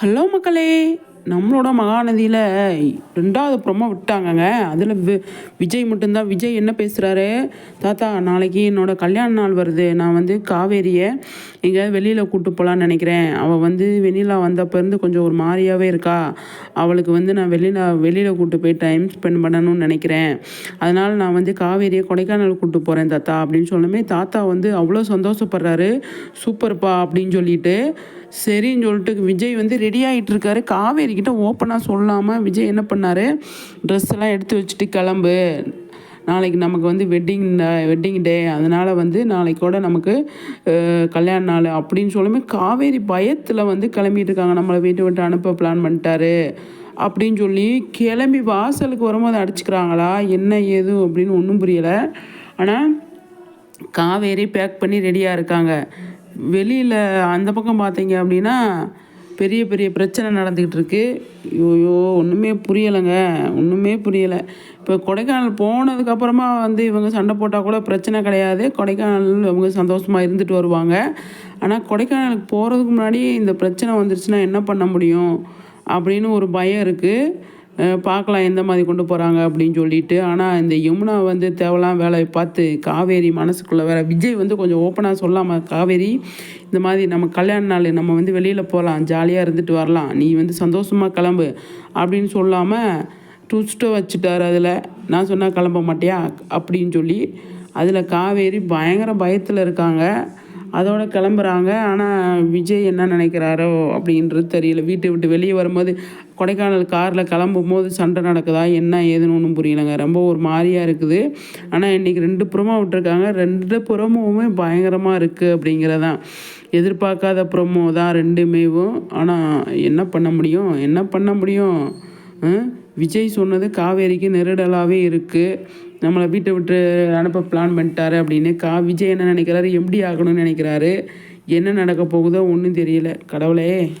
Hello மக்களே. நம்மளோட மகாநதியில் ரெண்டாவது ப்ரொமோ விட்டாங்கங்க. அதில் வி விஜய் மட்டும்தான். விஜய் என்ன பேசுகிறாரு தாத்தா நாளைக்கு என்னோடய கல்யாண நாள் வருது. நான் வந்து காவேரியை எங்கேயாவது வெளியில் கூப்பிட்டு போகலான்னு நினைக்கிறேன். அவள் வந்து வெளியில் வந்தப்போருந்து கொஞ்சம் ஒரு மாதிரியாகவே இருக்கா. அவளுக்கு வந்து நான் வெளியில் வெளியில் கூட்டு போய் டைம் ஸ்பெண்ட் பண்ணணும்னு நினைக்கிறேன். அதனால் நான் வந்து காவேரியை கொடைக்கானல் கூப்பிட்டு போகிறேன் தாத்தா அப்படின்னு சொன்னமே தாத்தா வந்து அவ்வளோ சந்தோஷப்படுறாரு. சூப்பர்ப்பா அப்படின்னு சொல்லிட்டு சரின்னு சொல்லிட்டு விஜய் வந்து ரெடி ஆகிட்டு இருக்காரு காவேரி கிட்ட ஓப்பனாக சொல்லாமல் விஜய் என்ன பண்ணார்? ட்ரெஸ் எல்லாம் எடுத்து வச்சுட்டு கிளம்பு. நாளைக்கு நமக்கு வந்து வெட்டிங் வெட்டிங் டே அதனால் வந்து நாளைக்கு கூட நமக்கு கல்யாண நாள் அப்படின்னு சொல்லுமே காவேரி பயத்தில் வந்து கிளம்பிட்டு இருக்காங்க. நம்மளை வீட்டை விட்டு அனுப்ப பிளான் பண்ணிட்டாரு. அப்படின்னு சொல்லி கிளம்பி வாசலுக்கு வரும்போது அடிச்சுக்கிறாங்களா? என்ன ஏது அப்படின்னு ஒன்றும் புரியலை. ஆனால் காவேரி பேக் பண்ணி ரெடியாக இருக்காங்க. வெளியில் அந்த பக்கம் பார்த்தீங்க அப்படின்னா பெரிய பெரிய பிரச்சனை நடந்துக்கிட்டு இருக்கு ஐயோ ஒன்றுமே புரியலைங்க. ஒன்றுமே புரியலை. இப்போ கொடைக்கானல் போனதுக்கப்புறமா வந்து இவங்க சண்டை போட்டால் கூட பிரச்சனை கிடையாது. கொடைக்கானல் அவங்க சந்தோஷமாக இருந்துட்டு வருவாங்க. ஆனால் கொடைக்கானலுக்கு போகிறதுக்கு முன்னாடி இந்த பிரச்சனை வந்துருச்சுன்னா என்ன பண்ண முடியும்? அப்படின்னு ஒரு பயம் இருக்குது பார்க்கலாம் எந்த மாதிரி கொண்டு போகிறாங்க அப்படின்னு சொல்லிட்டு. ஆனால் இந்த யமுனா வந்து தேவலாம் வேலையை பார்த்து காவேரி மனசுக்குள்ளே வேற விஜய் வந்து கொஞ்சம் ஓப்பனாக சொல்லாமல் காவேரி இந்த மாதிரி நம்ம கல்யாண நாள் நம்ம வந்து வெளியில் போகலாம் ஜாலியாக இருந்துட்டு வரலாம் நீ வந்து சந்தோஷமாக கிளம்பு அப்படின்னு சொல்லாமல் ட்விஸ்ட்டை வச்சுட்டார் அதில். நான் சொன்னால் கிளம்ப மாட்டியா? அப்படின்னு சொல்லி அதில் காவேரி பயங்கர பயத்தில் இருக்காங்க. அதோட கிளம்புறாங்க. ஆனால் விஜய் என்ன நினைக்கிறாரோ அப்படின்றது தெரியல. வீட்டை விட்டு வெளியே வரும்போது கொடைக்கானல் காரில் கிளம்பும் போது சண்டை நடக்குதா என்ன ஏதுன்னு ஒன்றும் புரியலைங்க. ரொம்ப ஒரு மாதிரியாக இருக்குது. ஆனால் இன்றைக்கி ரெண்டு புறமாக விட்டுருக்காங்க. ரெண்டு புறமுமே பயங்கரமாக இருக்குது அப்படிங்கிறதான். எதிர்பார்க்காத புறமோ தான் ரெண்டுமேவும் ஆனால் என்ன பண்ண முடியும்? என்ன பண்ண முடியும்? விஜய் சொன்னது காவேரிக்கு நெருடலாகவே இருக்குது நம்மளை வீட்டை விட்டு அனுப்ப பிளான் பண்ணிட்டாரு அப்படின்னு கா விஜய் என்ன நினைக்கிறாரு? எப்படி ஆகணும்னு நினைக்கிறாரு. என்ன நடக்க போகுதோ ஒன்றும் தெரியல. கடவுளே.